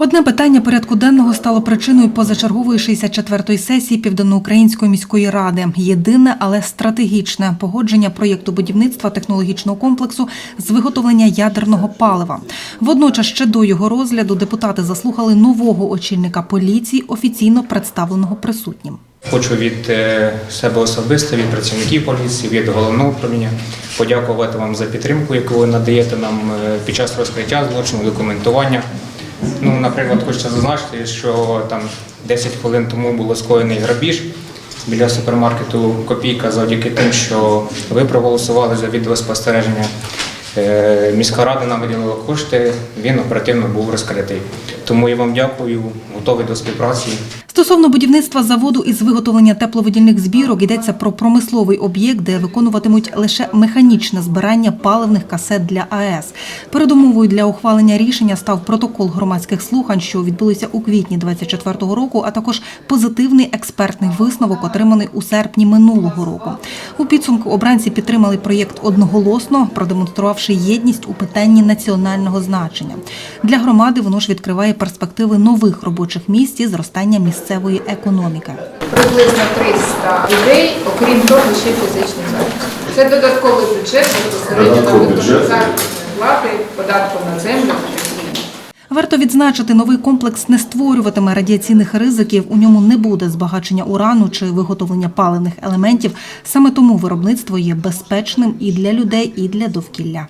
Одне питання порядку денного стало причиною позачергової 64-ї сесії Південноукраїнської міської ради. Єдине, але стратегічне погодження проєкту будівництва технологічного комплексу з виготовлення ядерного палива. Водночас, ще до його розгляду, депутати заслухали нового очільника поліції, офіційно представленого присутнім. Хочу від е, себе особисто, від працівників поліції, від головного управління подякувати вам за підтримку, яку ви надаєте нам е, під час розкриття злочину, документування. Ну, наприклад, хочеться зазначити, що там 10 хвилин тому було скоєний грабіж біля супермаркету Копійка завдяки тим, що ви проголосували за відеоспостереження. Е, Міська рада нам виділила кошти, він оперативно був розкритий. Тому я вам дякую, готовий до співпраці. Стосовно будівництва заводу із виготовлення тепловидільних збірок йдеться про промисловий об'єкт, де виконуватимуть лише механічне збирання паливних касет для АЕС. Передумовою для ухвалення рішення став протокол громадських слухань, що відбулися у квітні 24-го року, а також позитивний експертний висновок, отриманий у серпні минулого року. У підсумку обранці підтримали проєкт одноголосно, продемонструвавши єдність у питанні національного значення. Для громади воно ж відкриває перспективи нових робочих місць і зростання місцевої економіки. приблизно 300 людей, окрім того, ще фізичних осіб. Це додатковий бюджет безпосередньо на Додатковий заробітної плати, податку на землю. Варто відзначити, новий комплекс не створюватиме радіаційних ризиків. У ньому не буде збагачення урану чи виготовлення паливних елементів. Саме тому виробництво є безпечним і для людей, і для довкілля.